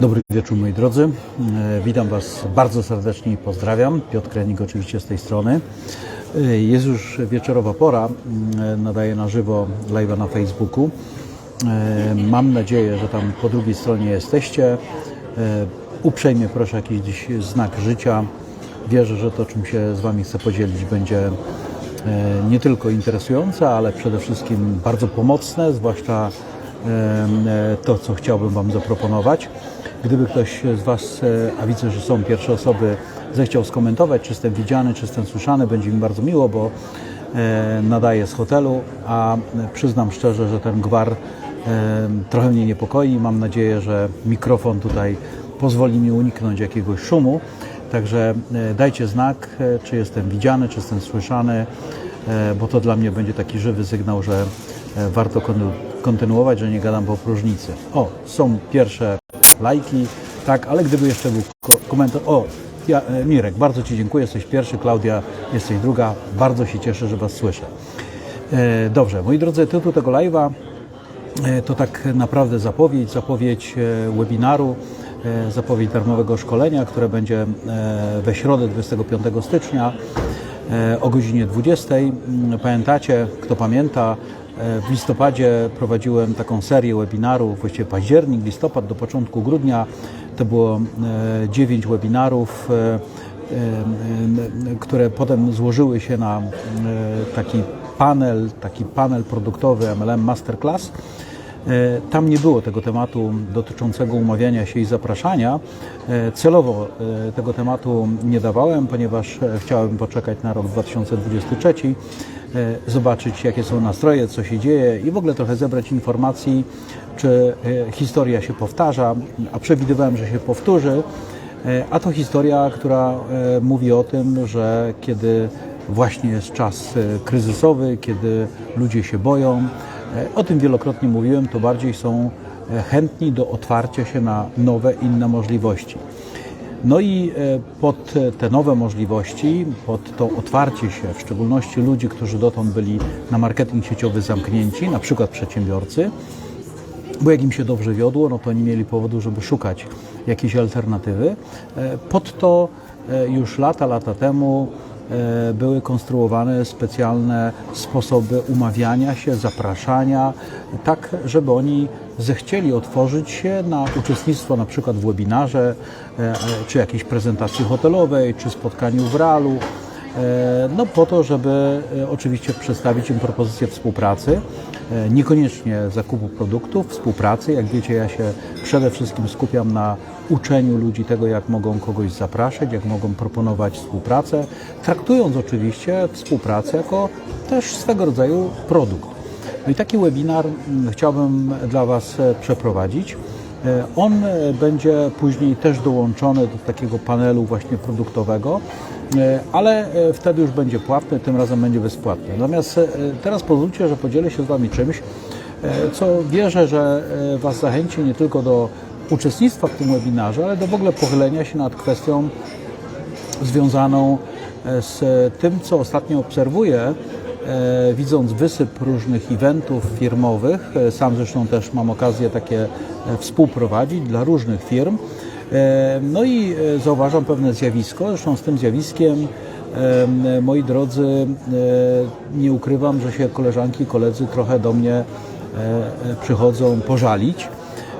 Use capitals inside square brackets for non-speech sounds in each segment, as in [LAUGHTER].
Dobry wieczór moi drodzy. E, Witam Was bardzo serdecznie i pozdrawiam. Piotr Krenik oczywiście z tej strony. E, Jest już wieczorowa pora. E, Nadaję na żywo live'a na Facebooku. E, Mam nadzieję, że tam po drugiej stronie jesteście. Uprzejmie proszę jakiś znak życia. Wierzę, że to czym się z Wami chcę podzielić będzie nie tylko interesujące, ale przede wszystkim bardzo pomocne, zwłaszcza to, co chciałbym Wam zaproponować. Gdyby ktoś z Was, e, a widzę, że są pierwsze osoby, zechciał skomentować, czy jestem widziany, czy jestem słyszany, będzie mi bardzo miło, bo e, nadaję z hotelu, a przyznam szczerze, że ten gwar e, trochę mnie niepokoi. Mam nadzieję, że mikrofon tutaj pozwoli mi uniknąć jakiegoś szumu. Także e, dajcie znak, e, czy jestem widziany, czy jestem słyszany, e, bo to dla mnie będzie taki żywy sygnał, że e, warto kontynuować, że nie gadam po próżnicy. O, są pierwsze lajki, tak, ale gdyby jeszcze był ko- komentarz. O, ja, e, Mirek, bardzo Ci dziękuję, jesteś pierwszy, Klaudia, jesteś druga. Bardzo się cieszę, że Was słyszę. E, Dobrze, moi drodzy, tytuł tego live'a E, to tak naprawdę zapowiedź, zapowiedź webinaru, zapowiedź darmowego szkolenia, które będzie we środę 25 stycznia o godzinie 20. Mm, Pamiętacie, kto pamięta, w listopadzie prowadziłem taką serię webinarów, właściwie październik, listopad do początku grudnia. To było 9 webinarów, e, e, e, które potem złożyły się na e, taki panel, taki panel produktowy MLM Masterclass. E, Tam nie było tego tematu dotyczącego umawiania się i zapraszania. E, Celowo e, tego tematu nie dawałem, ponieważ chciałem poczekać na rok 2023, e, zobaczyć jakie są nastroje, co się dzieje i w ogóle trochę zebrać informacji, czy historia się powtarza, a przewidywałem, że się powtórzy. A to historia, która mówi o tym, że kiedy właśnie jest czas kryzysowy, kiedy ludzie się boją, o tym wielokrotnie mówiłem, to bardziej są e, chętni do otwarcia się na nowe, inne możliwości. No i e, pod te nowe możliwości, pod to otwarcie się, w szczególności ludzi, którzy dotąd byli na marketing sieciowy zamknięci, na przykład przedsiębiorcy, bo jak im się dobrze wiodło, no to nie mieli powodu, żeby szukać jakiejś alternatywy. E, Pod to już lata, lata temu były konstruowane specjalne sposoby umawiania się, zapraszania, tak żeby oni zechcieli otworzyć się na uczestnictwo na przykład w webinarze, e, czy jakiejś prezentacji hotelowej, czy spotkaniu w realu. E, No po to, żeby e, oczywiście przedstawić im propozycję współpracy, e, niekoniecznie zakupu produktów, współpracy. Jak wiecie, ja się przede wszystkim skupiam na uczeniu ludzi tego, jak mogą kogoś zapraszać, jak mogą proponować współpracę, traktując oczywiście współpracę jako też swego rodzaju produkt. No i taki webinar mm, chciałbym dla Was przeprowadzić. E, On e, będzie później też dołączony do takiego panelu właśnie produktowego, e, ale wtedy już będzie płatny, tym razem będzie bezpłatny. Natomiast teraz pozwólcie, że podzielę się z Wami czymś, co wierzę, że Was zachęci nie tylko do uczestnictwa w tym webinarze, ale do w ogóle pochylenia się nad kwestią związaną z tym, co ostatnio obserwuję, widząc wysyp różnych eventów firmowych. E, Sam zresztą też mam okazję takie e, współprowadzić dla różnych firm. E, No i e, zauważam pewne zjawisko, zresztą z tym zjawiskiem, e, moi drodzy, e, nie ukrywam, że się koleżanki i koledzy trochę do mnie e, e, przychodzą pożalić.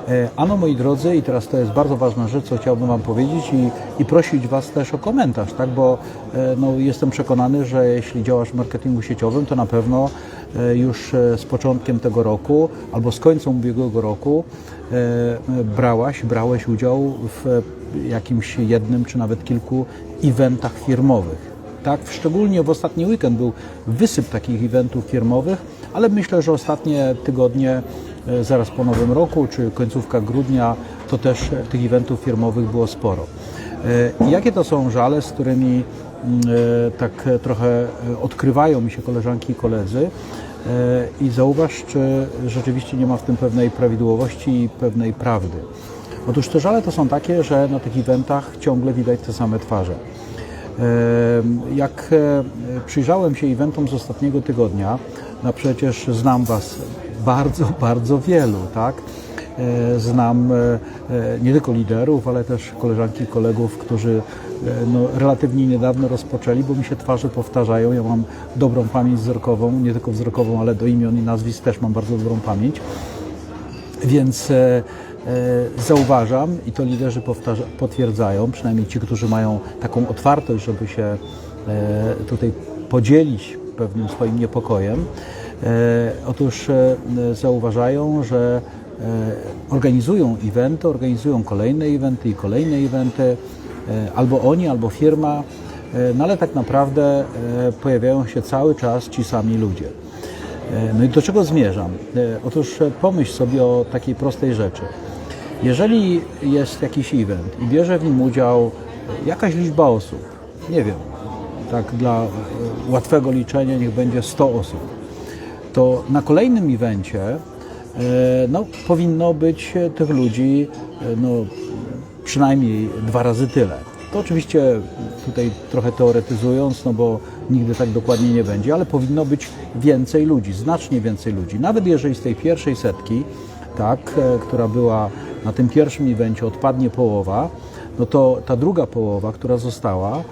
E, Ano moi drodzy, i teraz to jest bardzo ważna rzecz, co chciałbym Wam powiedzieć i, i prosić Was też o komentarz, tak? bo e, no, jestem przekonany, że jeśli działasz w marketingu sieciowym, to na pewno e, już z początkiem tego roku albo z końcem ubiegłego roku brałaś, brałeś udział w jakimś jednym czy nawet kilku eventach firmowych. Tak, szczególnie w ostatni weekend był wysyp takich eventów firmowych, ale myślę, że ostatnie tygodnie, zaraz po nowym roku, czy końcówka grudnia, to też e, tych eventów firmowych było sporo. E, Jakie to są żale, z którymi mm, e, tak e, trochę e, odkrywają mi się koleżanki i koledzy? E, I zauważ, czy rzeczywiście nie ma w tym pewnej prawidłowości i pewnej prawdy. Otóż te żale to są takie, że na tych eventach ciągle widać te same twarze. Jak e, przyjrzałem się eventom z ostatniego tygodnia, no przecież znam Was bardzo, [LAUGHS] bardzo wielu, tak? e, znam e, e, nie tylko liderów, ale też koleżanki i kolegów, którzy no, relatywnie niedawno rozpoczęli, bo mi się twarze powtarzają. Ja mam dobrą pamięć wzrokową, nie tylko wzrokową, ale do imion i nazwisk też mam bardzo dobrą pamięć. Więc zauważam i to liderzy potwierdzają, przynajmniej ci, którzy mają taką otwartość, żeby się tutaj podzielić pewnym swoim niepokojem. E, otóż e, zauważają, że e, organizują eventy, organizują kolejne eventy i kolejne eventy, albo oni, albo firma, no ale tak naprawdę pojawiają się cały czas ci sami ludzie. No i do czego zmierzam? Otóż pomyśl sobie o takiej prostej rzeczy. Jeżeli jest jakiś event i bierze w nim udział jakaś liczba osób, nie wiem, tak dla łatwego liczenia niech będzie 100 osób, to na kolejnym evencie e, no, powinno być e, tych ludzi e, no, przynajmniej dwa razy tyle. To oczywiście tutaj trochę teoretyzując, no bo nigdy tak dokładnie nie będzie, ale powinno być więcej ludzi, znacznie więcej ludzi. Nawet jeżeli z tej pierwszej setki, tak, która była na tym pierwszym evencie, odpadnie połowa, no to ta druga połowa, która została,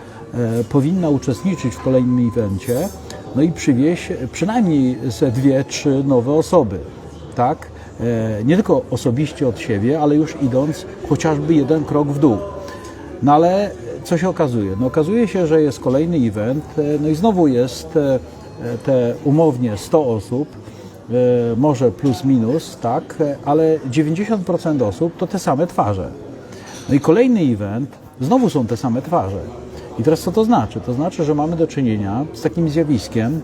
powinna uczestniczyć w kolejnym evencie, no i przywieźć przynajmniej ze dwie, trzy nowe osoby, tak? E, Nie tylko osobiście od siebie, ale już idąc chociażby jeden krok w dół. No ale co się okazuje? No okazuje się, że jest kolejny event, e, no i znowu jest e, te umownie 100 osób, może plus minus, tak, ale 90% osób to te same twarze. No i kolejny event, znowu są te same twarze. I teraz co to znaczy? To znaczy, że mamy do czynienia z takim zjawiskiem,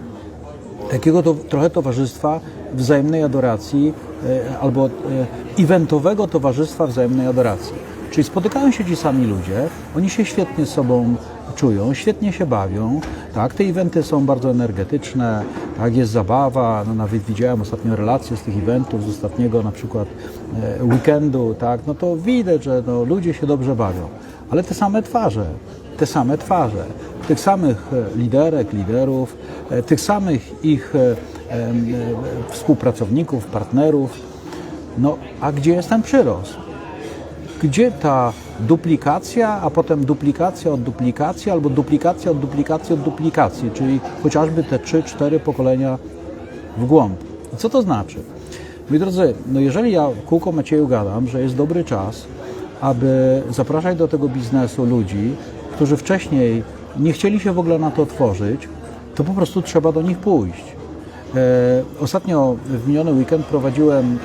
takiego to, trochę towarzystwa wzajemnej adoracji e, albo e, eventowego towarzystwa wzajemnej adoracji. Czyli spotykają się ci sami ludzie, oni się świetnie z sobą czują, świetnie się bawią, tak, te eventy są bardzo energetyczne, tak, jest zabawa, no nawet widziałem ostatnio relacje z tych eventów, z ostatniego na przykład e, weekendu, tak, no to widać, że no, ludzie się dobrze bawią, ale te same twarze, te same twarze, tych samych e, liderek, liderów, e, tych samych ich e, współpracowników, partnerów. No, a gdzie jest ten przyrost? Gdzie ta duplikacja, a potem duplikacja od duplikacji, albo duplikacja od duplikacji od duplikacji, czyli chociażby te 3-4 pokolenia w głąb. Co to znaczy? Moi drodzy, no jeżeli ja kółko Macieju gadam, że jest dobry czas, aby zapraszać do tego biznesu ludzi, którzy wcześniej nie chcieli się w ogóle na to otworzyć, to po prostu trzeba do nich pójść. E, ostatnio w miniony weekend prowadziłem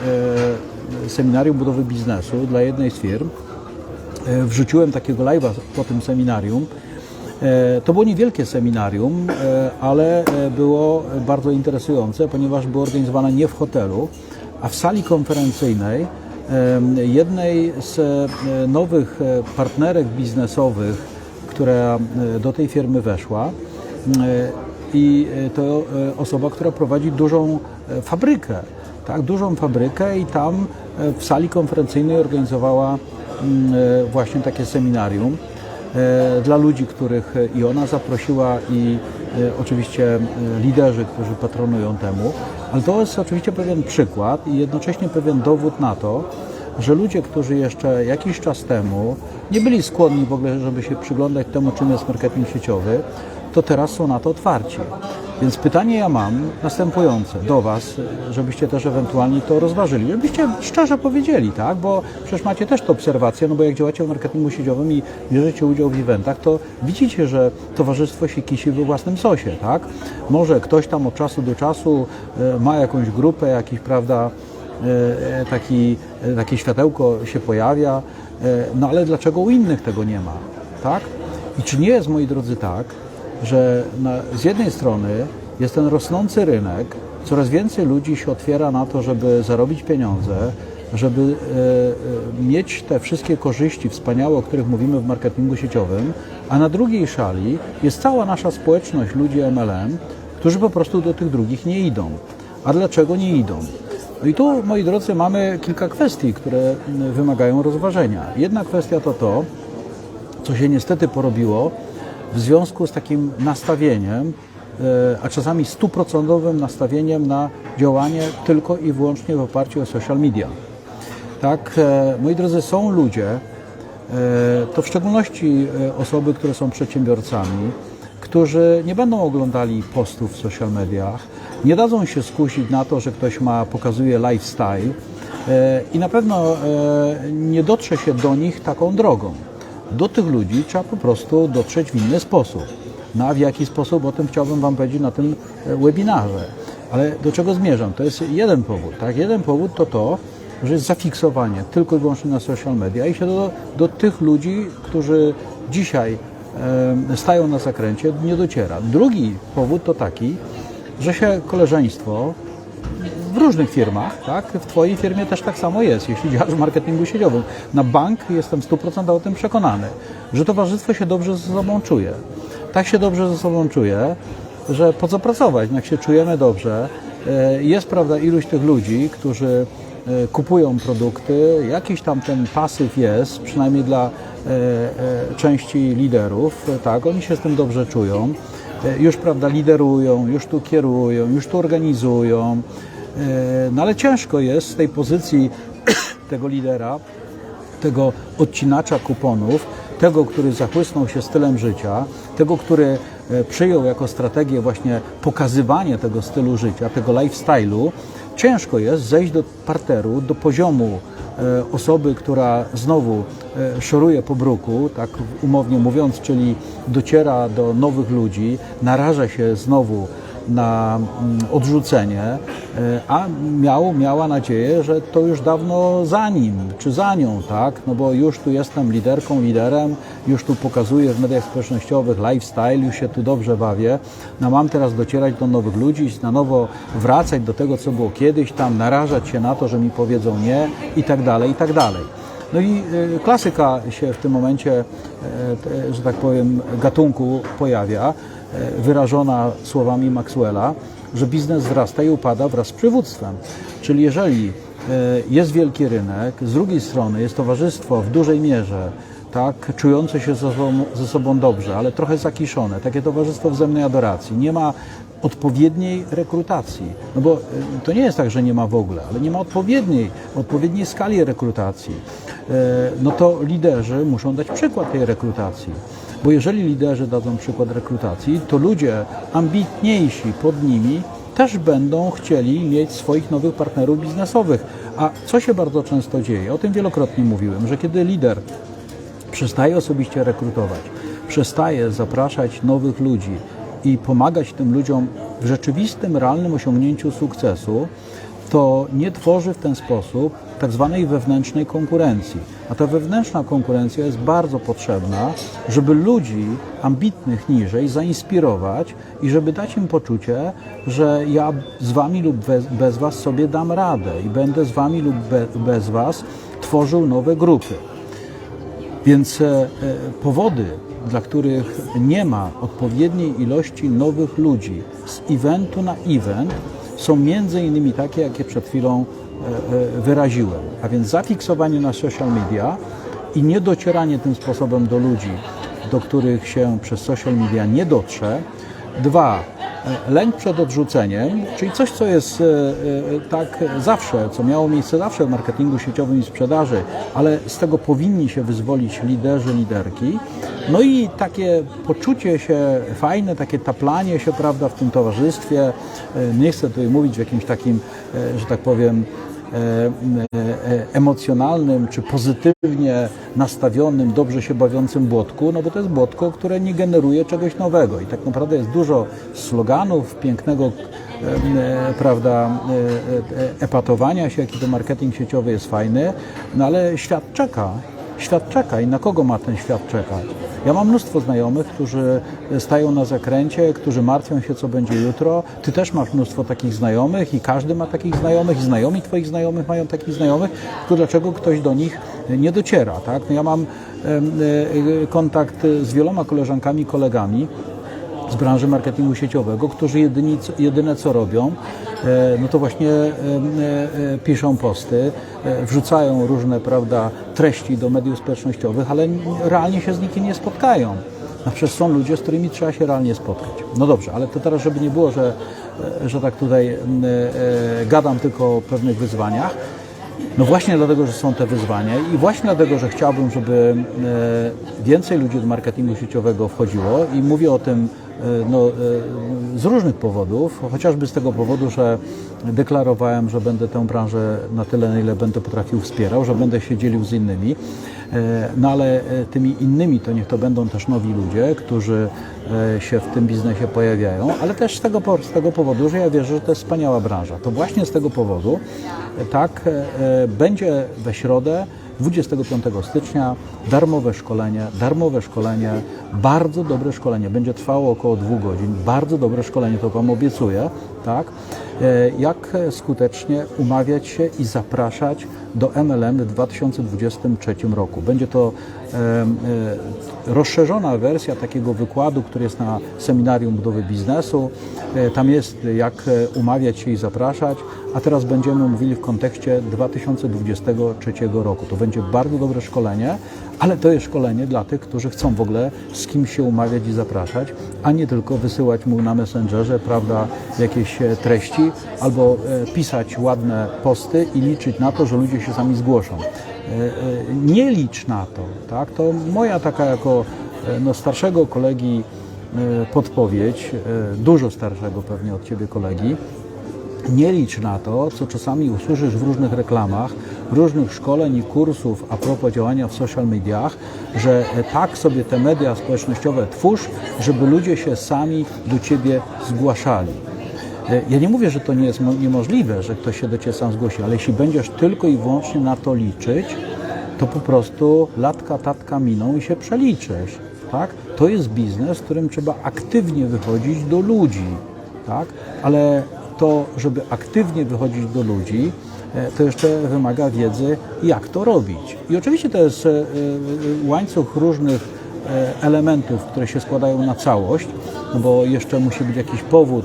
e, seminarium budowy biznesu dla jednej z firm. E, wrzuciłem takiego live'a po tym seminarium. To było niewielkie seminarium, ale było bardzo interesujące, ponieważ było organizowane nie w hotelu, a w sali konferencyjnej jednej z nowych partnerek biznesowych, która e, do tej firmy weszła. E, I e, to osoba, która prowadzi dużą fabrykę, tak, dużą fabrykę i tam w sali konferencyjnej organizowała mm, właśnie takie seminarium dla ludzi, których i ona zaprosiła i oczywiście liderzy, którzy patronują temu. Ale to jest oczywiście pewien przykład i jednocześnie pewien dowód na to, że ludzie, którzy jeszcze jakiś czas temu nie byli skłonni w ogóle, żeby się przyglądać temu, czym jest marketing sieciowy, to teraz są na to otwarci. Więc pytanie ja mam następujące do Was, żebyście też ewentualnie to rozważyli, żebyście szczerze powiedzieli, tak? Bo przecież macie też te obserwacje, no bo jak działacie w marketingu sieciowym i bierzecie udział w eventach, to widzicie, że towarzystwo się kisi we własnym sosie, tak? Może ktoś tam od czasu do czasu e, ma jakąś grupę, jakiś, prawda, taki, e, takie światełko się pojawia, e, no ale dlaczego u innych tego nie ma, tak? I czy nie jest, moi drodzy, tak, że na, z jednej strony jest ten rosnący rynek, coraz więcej ludzi się otwiera na to, żeby zarobić pieniądze, żeby e, e, mieć te wszystkie korzyści wspaniałe, o których mówimy w marketingu sieciowym, a na drugiej szali jest cała nasza społeczność ludzi MLM, którzy po prostu do tych drugich nie idą. A dlaczego nie idą? No i tu, moi drodzy, mamy kilka kwestii, które wymagają rozważenia. Jedna kwestia to to, co się niestety porobiło w związku z takim nastawieniem, e, a czasami stuprocentowym nastawieniem na działanie tylko i wyłącznie w oparciu o social media. Tak, e, moi drodzy, są ludzie, e, to w szczególności osoby, które są przedsiębiorcami, którzy nie będą oglądali postów w social mediach, nie dadzą się skusić na to, że ktoś ma, pokazuje lifestyle e, i na pewno e, nie dotrze się do nich taką drogą. Do tych ludzi trzeba po prostu dotrzeć w inny sposób. No a w jaki sposób, o tym chciałbym Wam powiedzieć na tym e, webinarze. Ale do czego zmierzam? To jest jeden powód. Tak? Jeden powód to to, że jest zafiksowanie tylko i wyłącznie na social media i się do, do tych ludzi, którzy dzisiaj e, stają na zakręcie, nie dociera. Drugi powód to taki, że się koleżeństwo w różnych firmach, tak? W Twojej firmie też tak samo jest, jeśli działasz w marketingu sieciowym. Na bank jestem w 100% o tym przekonany, że towarzystwo się dobrze ze sobą czuje. Tak się dobrze ze sobą czuje, że po co pracować, jak się czujemy dobrze. E, Jest, prawda, iluś tych ludzi, którzy e, kupują produkty, jakiś tam ten pasyw jest, przynajmniej dla e, części liderów, tak, oni się z tym dobrze czują, już, prawda, liderują, już tu kierują, już tu organizują, E, no ale ciężko jest z tej pozycji [COUGHS] tego lidera, tego odcinacza kuponów, tego, który zachłysnął się stylem życia, tego, który e, przyjął jako strategię właśnie pokazywanie tego stylu życia, tego lifestyle'u, ciężko jest zejść do parteru, do poziomu e, osoby, która znowu e, szoruje po bruku, tak umownie mówiąc, czyli dociera do nowych ludzi, naraża się znowu na mm, odrzucenie, e, a miał, miała nadzieję, że to już dawno za nim, czy za nią, tak? No bo już tu jestem liderką, liderem, już tu pokazuję w mediach społecznościowych lifestyle, już się tu dobrze bawię. No mam teraz docierać do nowych ludzi, na nowo wracać do tego, co było kiedyś, tam narażać się na to, że mi powiedzą nie i tak dalej, i tak dalej. No i y, klasyka się w tym momencie, e, że tak powiem, gatunku pojawia, e, wyrażona słowami Maxwella, że biznes wzrasta i upada wraz z przywództwem. Czyli jeżeli e, jest wielki rynek, z drugiej strony jest towarzystwo w dużej mierze, tak, czujące się ze sobą, ze sobą dobrze, ale trochę zakiszone, takie towarzystwo wzajemnej adoracji, nie ma odpowiedniej rekrutacji. No bo y, to nie jest tak, że nie ma w ogóle, ale nie ma odpowiedniej, odpowiedniej skali rekrutacji. E, No to liderzy muszą dać przykład tej rekrutacji. Bo jeżeli liderzy dadzą przykład rekrutacji, to ludzie ambitniejsi pod nimi też będą chcieli mieć swoich nowych partnerów biznesowych. A co się bardzo często dzieje? O tym wielokrotnie mówiłem, że kiedy lider przestaje osobiście rekrutować, przestaje zapraszać nowych ludzi i pomagać tym ludziom w rzeczywistym, realnym osiągnięciu sukcesu, to nie tworzy w ten sposób tak zwanej wewnętrznej konkurencji. A ta wewnętrzna konkurencja jest bardzo potrzebna, żeby ludzi ambitnych niżej zainspirować i żeby dać im poczucie, że ja z wami lub bez, was sobie dam radę i będę z wami lub be, bez was tworzył nowe grupy. Więc e, e, powody, dla których nie ma odpowiedniej ilości nowych ludzi z eventu na event, są między innymi takie, jakie przed chwilą wyraziłem. A więc zafiksowanie na social media i niedocieranie tym sposobem do ludzi, do których się przez social media nie dotrze. Dwa, e, lęk przed odrzuceniem, czyli coś, co jest e, e, tak zawsze, co miało miejsce zawsze w marketingu sieciowym i sprzedaży, ale z tego powinni się wyzwolić liderzy, liderki. No i takie poczucie się fajne, takie taplanie się, prawda, w tym towarzystwie. E, Nie chcę tutaj mówić w jakimś takim, e, że tak powiem, e, e, emocjonalnym czy pozytywnie nastawionym, dobrze się bawiącym błotku, no bo to jest błotko, które nie generuje czegoś nowego i tak naprawdę jest dużo sloganów, pięknego e, prawda, e, e, epatowania się, jaki to marketing sieciowy jest fajny, no ale świat czeka. Świat czeka i na kogo ma ten świat czekać? Ja mam mnóstwo znajomych, którzy stają na zakręcie, którzy martwią się, co będzie jutro. Ty też masz mnóstwo takich znajomych i każdy ma takich znajomych i znajomi twoich znajomych mają takich znajomych, tylko dlaczego ktoś do nich nie dociera, tak? No ja mam em, e, kontakt z wieloma koleżankami, kolegami, z branży marketingu sieciowego, którzy jedyni, jedyne co robią, e, no to właśnie e, e, piszą posty, wrzucają różne prawda, treści do mediów społecznościowych, ale realnie się z nikim nie spotkają. Przecież są ludzie, z którymi trzeba się realnie spotkać. No dobrze, ale to teraz, żeby nie było, że, że tak tutaj gadam tylko o pewnych wyzwaniach. No właśnie dlatego, że są te wyzwania i właśnie dlatego, że chciałbym, żeby więcej ludzi do marketingu sieciowego wchodziło i mówię o tym no, e, z różnych powodów, chociażby z tego powodu, że deklarowałem, że będę tę branżę na tyle, na ile będę potrafił wspierał, że będę się dzielił z innymi. E, No ale e, tymi innymi to niech to będą też nowi ludzie, którzy e, się w tym biznesie pojawiają, ale też z tego, z tego powodu, że ja wierzę, że to jest wspaniała branża. To właśnie z tego powodu e, tak e, e, będzie we środę 25 stycznia darmowe szkolenie, darmowe szkolenie, bardzo dobre szkolenie, będzie trwało około dwóch godzin, bardzo dobre szkolenie, to Wam obiecuję, tak? E, Jak skutecznie umawiać się i zapraszać do MLM w 2023 roku. Będzie to rozszerzona wersja takiego wykładu, który jest na seminarium budowy biznesu. E, Tam jest jak e, umawiać się i zapraszać, a teraz będziemy mówili w kontekście 2023 roku. To będzie bardzo dobre szkolenie, ale to jest szkolenie dla tych, którzy chcą w ogóle z kimś się umawiać i zapraszać, a nie tylko wysyłać mu na Messengerze, prawda, jakieś e, treści albo e, pisać ładne posty i liczyć na to, że ludzie się sami zgłoszą. E, e, Nie licz na to, tak? To moja taka jako e, no, starszego kolegi podpowiedź, dużo starszego pewnie od Ciebie kolegi, nie licz na to, co czasami usłyszysz w różnych reklamach, różnych szkoleń i kursów a propos działania w social mediach, że tak sobie te media społecznościowe twórz, żeby ludzie się sami do Ciebie zgłaszali. E, Ja nie mówię, że to nie jest mo- niemożliwe, że ktoś się do Ciebie sam zgłosi, ale jeśli będziesz tylko i wyłącznie na to liczyć, to po prostu latka, tatka miną i się przeliczysz. Tak? To jest biznes, w którym trzeba aktywnie wychodzić do ludzi. Tak? Ale to, żeby aktywnie wychodzić do ludzi, e, to jeszcze wymaga wiedzy, jak to robić. I oczywiście to jest e, łańcuch różnych elementów, które się składają na całość, no bo jeszcze musi być jakiś powód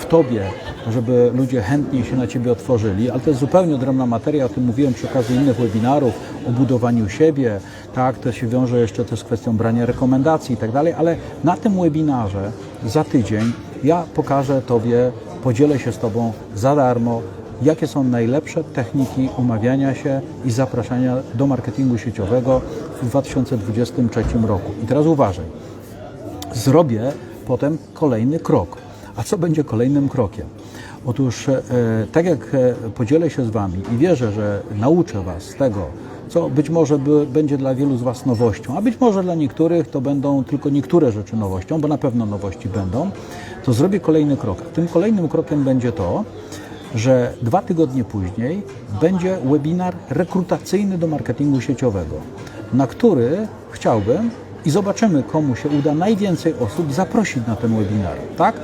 w Tobie, żeby ludzie chętniej się na Ciebie otworzyli, ale to jest zupełnie odrębna materia, o tym mówiłem przy okazji innych webinarów, o budowaniu siebie, tak, to się wiąże jeszcze też z kwestią brania rekomendacji i tak dalej, ale na tym webinarze za tydzień ja pokażę Tobie, podzielę się z Tobą za darmo, jakie są najlepsze techniki umawiania się i zapraszania do marketingu sieciowego w 2023 roku. I teraz uważaj zrobię potem kolejny krok. A co będzie kolejnym krokiem? Otóż, e, tak jak e, podzielę się z Wami i wierzę, że nauczę Was tego, co być może by, będzie dla wielu z Was nowością, a być może dla niektórych to będą tylko niektóre rzeczy nowością, bo na pewno nowości będą, to zrobię kolejny krok. Tym kolejnym krokiem będzie to, że dwa tygodnie później będzie webinar rekrutacyjny do marketingu sieciowego, na który chciałbym i zobaczymy, komu się uda najwięcej osób zaprosić na ten webinar. Tak?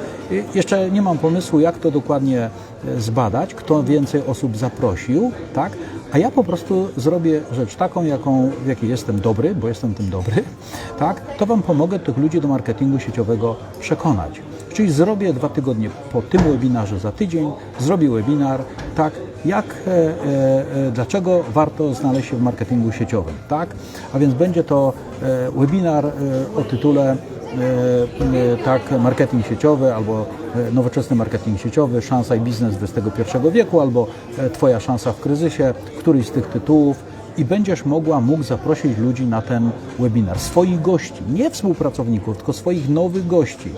Jeszcze nie mam pomysłu, jak to dokładnie e, zbadać, kto więcej osób zaprosił, tak? a ja po prostu zrobię rzecz taką, jaką, w jakiej jestem dobry, bo jestem tym dobry, tak? to Wam pomogę tych ludzi do marketingu sieciowego przekonać. Czyli zrobię dwa tygodnie po tym webinarze za tydzień, zrobię webinar, tak, jak, e, e, e, dlaczego warto znaleźć się w marketingu sieciowym, tak? A więc będzie to webinar o tytule tak, marketing sieciowy albo nowoczesny marketing sieciowy, szansa i biznes XXI wieku albo Twoja szansa w kryzysie, któryś z tych tytułów i będziesz mogła, mógł zaprosić ludzi na ten webinar, swoich gości, nie współpracowników, tylko swoich nowych gości.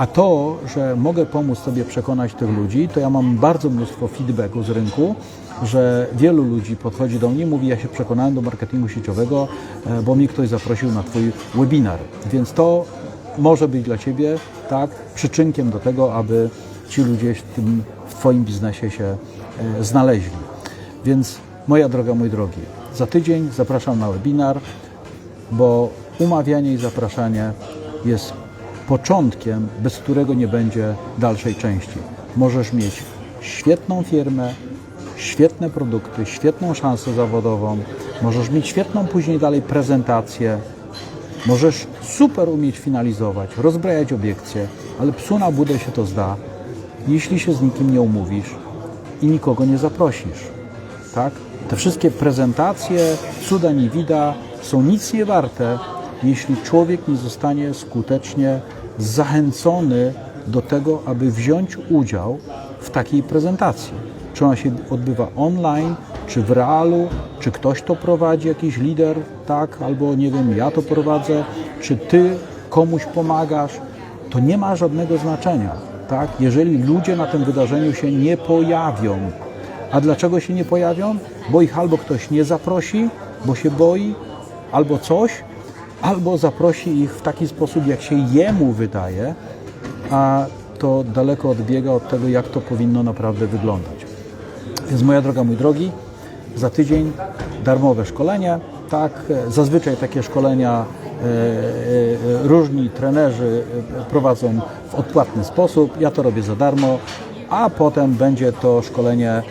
A to, że mogę pomóc sobie przekonać tych ludzi, to ja mam bardzo mnóstwo feedbacku z rynku, że wielu ludzi podchodzi do mnie i mówi, ja się przekonałem do marketingu sieciowego, e, bo mnie ktoś zaprosił na Twój webinar. Więc to może być dla Ciebie tak przyczynkiem do tego, aby ci ludzie w, tym, w Twoim biznesie się e, znaleźli. Więc moja droga, mój drogi, za tydzień zapraszam na webinar, bo umawianie i zapraszanie jest początkiem, bez którego nie będzie dalszej części. Możesz mieć świetną firmę, świetne produkty, świetną szansę zawodową, możesz mieć świetną później dalej prezentację, możesz super umieć finalizować, rozbrajać obiekcje, ale psu na budę się to zda, jeśli się z nikim nie umówisz i nikogo nie zaprosisz. Tak? Te wszystkie prezentacje, cuda nie wida są nic nie warte, jeśli człowiek nie zostanie skutecznie zachęcony do tego, aby wziąć udział w takiej prezentacji. Czy ona się odbywa online, czy w realu, czy ktoś to prowadzi, jakiś lider, tak, albo nie wiem, ja to prowadzę, czy ty komuś pomagasz, to nie ma żadnego znaczenia, tak, jeżeli ludzie na tym wydarzeniu się nie pojawią. A dlaczego się nie pojawią? Bo ich albo ktoś nie zaprosi, bo się boi, albo coś, albo zaprosi ich w taki sposób, jak się jemu wydaje, a to daleko odbiega od tego, jak to powinno naprawdę wyglądać. Więc moja droga, mój drogi, za tydzień darmowe szkolenie. Tak, e, zazwyczaj takie szkolenia e, e, różni trenerzy prowadzą w odpłatny sposób. Ja to robię za darmo, a potem będzie to szkolenie,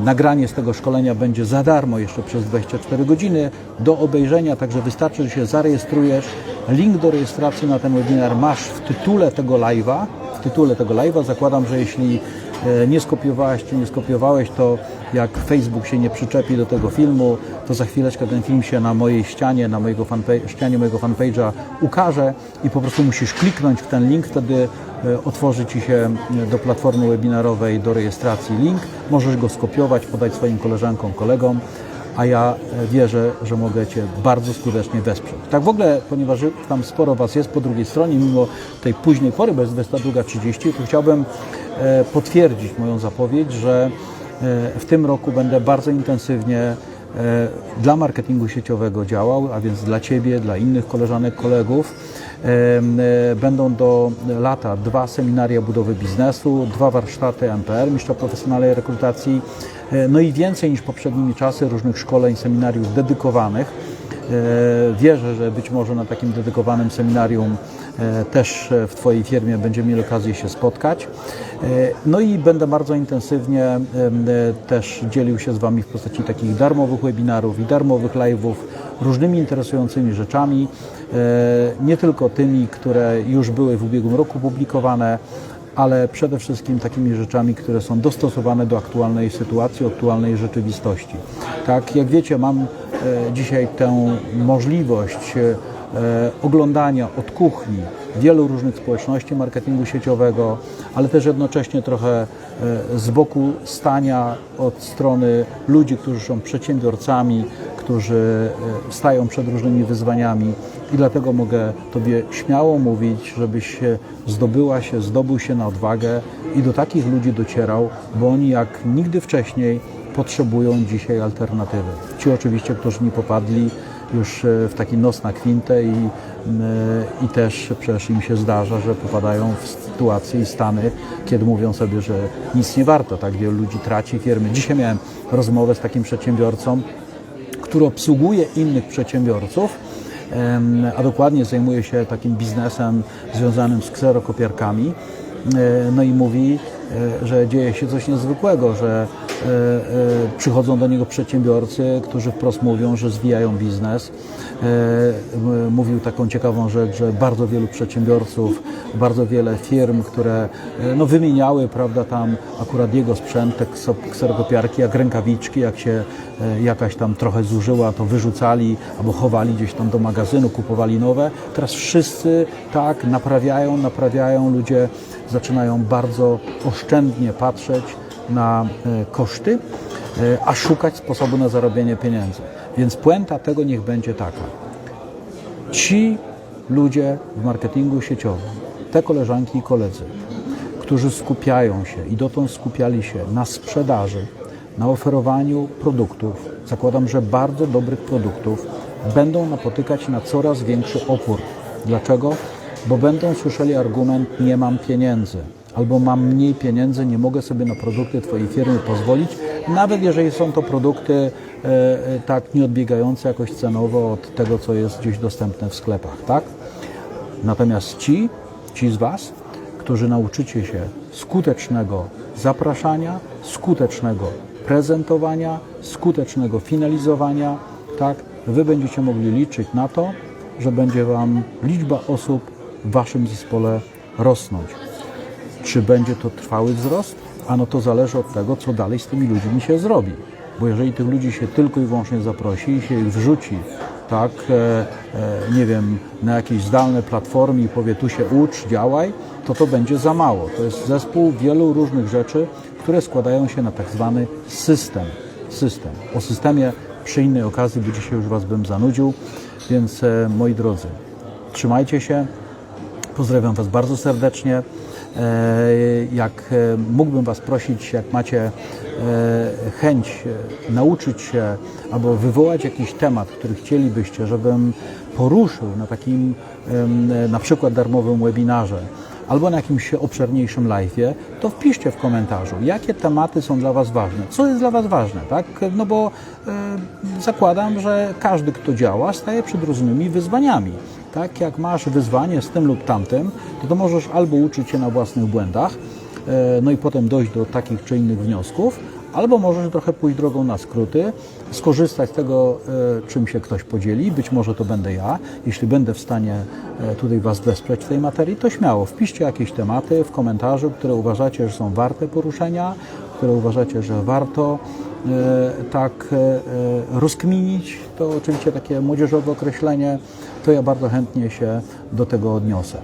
nagranie z tego szkolenia będzie za darmo jeszcze przez 24 godziny do obejrzenia, także wystarczy, że się zarejestrujesz. Link do rejestracji na ten webinar masz w tytule tego live'a. W tytule tego live'a zakładam, że jeśli e, nie skopiowałeś czy nie skopiowałeś, to jak Facebook się nie przyczepi do tego filmu, to za chwileczkę ten film się na mojej ścianie, na mojego fanpage, ścianie mojego fanpage'a ukaże i po prostu musisz kliknąć w ten link, wtedy e, otworzy Ci się e, do platformy webinarowej do rejestracji link. Możesz go skopiować, podać swoim koleżankom, kolegom, a ja e, wierzę, że mogę Cię bardzo skutecznie wesprzeć. Tak w ogóle, ponieważ tam sporo Was jest po drugiej stronie, mimo tej późnej pory, bo jest 22.30, to chciałbym e, potwierdzić moją zapowiedź, że e, w tym roku będę bardzo intensywnie e, dla marketingu sieciowego działał, a więc dla Ciebie, dla innych koleżanek, kolegów. E, Będą do lata dwa seminaria budowy biznesu, dwa warsztaty MPR, mistrza profesjonalnej rekrutacji, e, no i więcej niż poprzednimi czasy różnych szkoleń, seminariów dedykowanych. E, Wierzę, że być może na takim dedykowanym seminarium e, też e, w Twojej firmie będziemy mieli okazję się spotkać. E, No i będę bardzo intensywnie e, też dzielił się z Wami w postaci takich darmowych webinarów i darmowych live'ów różnymi interesującymi rzeczami, e, nie tylko tymi, które już były w ubiegłym roku publikowane, ale przede wszystkim takimi rzeczami, które są dostosowane do aktualnej sytuacji, aktualnej rzeczywistości. Tak, jak wiecie, mam e, dzisiaj tę możliwość e, oglądania od kuchni wielu różnych społeczności marketingu sieciowego, ale też jednocześnie trochę e, z boku stania od strony ludzi, którzy są przedsiębiorcami, którzy e, stają przed różnymi wyzwaniami i dlatego mogę Tobie śmiało mówić, żebyś się zdobyła się, zdobył się na odwagę i do takich ludzi docierał, bo oni jak nigdy wcześniej potrzebują dzisiaj alternatywy. Ci oczywiście, którzy nie popadli już e, w taki nos na kwintę i, e, i też przecież im się zdarza, że popadają w sytuacje i stany, kiedy mówią sobie, że nic nie warto, tak wielu ludzi traci firmy. Dzisiaj miałem rozmowę z takim przedsiębiorcą, który obsługuje innych przedsiębiorców, a dokładnie zajmuje się takim biznesem związanym z kserokopiarkami. E, No i mówi, że dzieje się coś niezwykłego, że przychodzą do niego przedsiębiorcy, którzy wprost mówią, że zwijają biznes. E, Mówił taką ciekawą rzecz, że bardzo wielu przedsiębiorców, bardzo wiele firm, które e, no, wymieniały, prawda, tam akurat jego sprzęt, te kserokopiarki, jak rękawiczki, jak się e, jakaś tam trochę zużyła, to wyrzucali albo chowali gdzieś tam do magazynu, kupowali nowe. Teraz wszyscy tak naprawiają, naprawiają, ludzie zaczynają bardzo oszczędnie patrzeć na e, koszty, e, a szukać sposobu na zarobienie pieniędzy. Więc puenta tego niech będzie taka. Ci ludzie w marketingu sieciowym, te koleżanki i koledzy, którzy skupiają się i dotąd skupiali się na sprzedaży, na oferowaniu produktów, zakładam, że bardzo dobrych produktów, będą napotykać na coraz większy opór. Dlaczego? Bo będą słyszeli argument: Nie mam pieniędzy, albo mam mniej pieniędzy, nie mogę sobie na produkty Twojej firmy pozwolić, nawet jeżeli są to produkty e, e, tak nieodbiegające jakoś cenowo od tego, co jest gdzieś dostępne w sklepach, tak? Natomiast ci, ci z Was, którzy nauczycie się skutecznego zapraszania, skutecznego prezentowania, skutecznego finalizowania, tak, Wy będziecie mogli liczyć na to, że będzie Wam liczba osób w Waszym zespole rosnąć. Czy będzie to trwały wzrost? Ano to zależy od tego, co dalej z tymi ludźmi się zrobi. Bo jeżeli tych ludzi się tylko i wyłącznie zaprosi i się ich wrzuci, tak, e, e, nie wiem, na jakieś zdalne platformy i powie tu się ucz, działaj, to to będzie za mało. To jest zespół wielu różnych rzeczy, które składają się na tak zwany system. system. O systemie przy innej okazji, bo dzisiaj już Was bym zanudził. Więc e, moi drodzy, trzymajcie się. Pozdrawiam Was bardzo serdecznie. E, Jak e, mógłbym Was prosić, jak macie e, chęć nauczyć się albo wywołać jakiś temat, który chcielibyście, żebym poruszył na takim na przykład darmowym webinarze, albo na jakimś obszerniejszym live'ie, to wpiszcie w komentarzu, jakie tematy są dla Was ważne, co jest dla Was ważne, tak? No bo zakładam, że każdy, kto działa, staje przed różnymi wyzwaniami. Tak, jak masz wyzwanie z tym lub tamtym, to, to możesz albo uczyć się na własnych błędach, e, no i potem dojść do takich czy innych wniosków, albo możesz trochę pójść drogą na skróty, skorzystać z tego, e, czym się ktoś podzieli, być może to będę ja. Jeśli będę w stanie e, tutaj Was wesprzeć w tej materii, to śmiało. Wpiszcie jakieś tematy w komentarzu, które uważacie, że są warte poruszenia, które uważacie, że warto tak rozkminić, to oczywiście takie młodzieżowe określenie, to ja bardzo chętnie się do tego odniosę.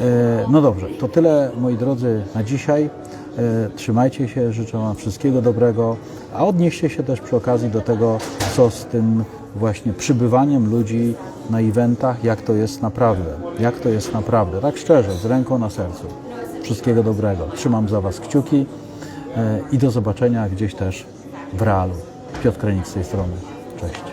E, No dobrze, to tyle moi drodzy na dzisiaj. E, Trzymajcie się, życzę Wam wszystkiego dobrego, a odnieście się też przy okazji do tego, co z tym właśnie przybywaniem ludzi na eventach, jak to jest naprawdę, jak to jest naprawdę, tak szczerze, z ręką na sercu. Wszystkiego dobrego. Trzymam za Was kciuki e, i do zobaczenia gdzieś też w realu. Piotr Krenik z tej strony. Cześć.